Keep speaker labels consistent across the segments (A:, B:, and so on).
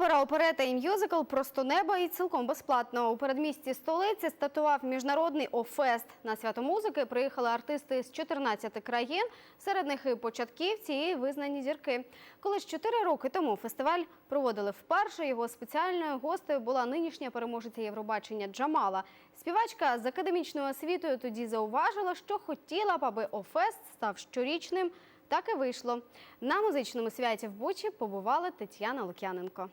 A: Опера, оперета і мюзикл «Просто небо» і цілком безплатно. У передмісті столиці стартував міжнародний ОФЕСТ. На свято музики приїхали артисти з 14 країн, серед них і початківці, і визнані зірки. Коли ж 4 роки тому фестиваль проводили вперше, його спеціальною гостею була нинішня переможеця Євробачення Джамала. Співачка з академічною освітою тоді зауважила, що хотіла б, аби ОФЕСТ став щорічним. Так і вийшло. На музичному святі в Бучі побувала Тетяна Лук'яненко.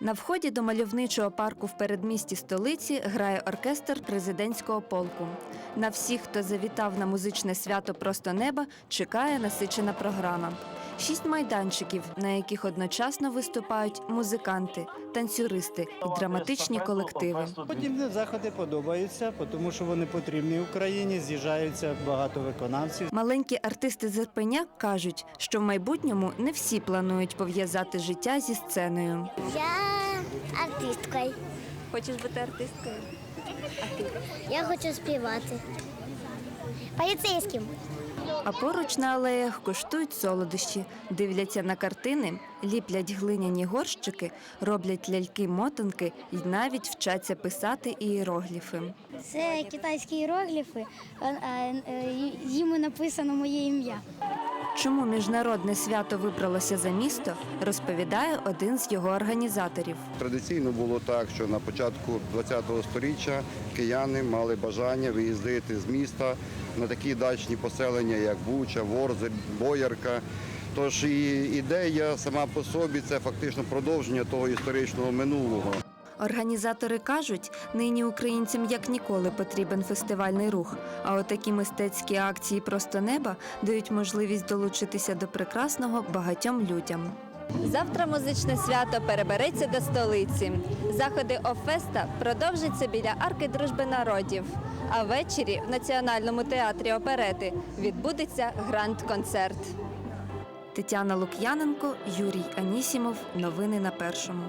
B: На вході до мальовничого парку в передмісті столиці грає оркестр президентського полку. На всіх, хто завітав на музичне свято Просто неба, чекає насичена програма. Шість майданчиків, на яких одночасно виступають музиканти, танцюристи і драматичні колективи.
C: Подібні заходи подобаються, тому що вони потрібні Україні. З'їжджаються багато виконавців.
B: Маленькі артисти з Ірпеня кажуть, що в майбутньому не всі планують пов'язати життя зі сценою.
D: Я артисткою.
B: Хочеш бути артисткою?
D: Я хочу співати. Поліцейським.
B: А поруч на алеях коштують солодощі, дивляться на картини, ліплять глиняні горщики, роблять ляльки-мотанки і навіть вчаться писати ієрогліфи.
D: Це китайські іерогліфи. Їм написано моє ім'я.
B: Чому міжнародне свято вибралося за місто, розповідає один з його організаторів.
E: Традиційно було так, що на початку ХХ століття кияни мали бажання виїздити з міста на такі дачні поселення, як Буча, Ворзель, Боярка. Тож і ідея сама по собі це фактично продовження того історичного минулого.
B: Організатори кажуть, нині українцям як ніколи потрібен фестивальний рух. А отакі мистецькі акції просто неба дають можливість долучитися до прекрасного багатьом людям. Завтра музичне свято перебереться до столиці. Заходи Офеста продовжаться біля арки дружби народів. А ввечері в Національному театрі оперети відбудеться гранд-концерт. Тетяна Лук'яненко, Юрій Анісімов. Новини на першому.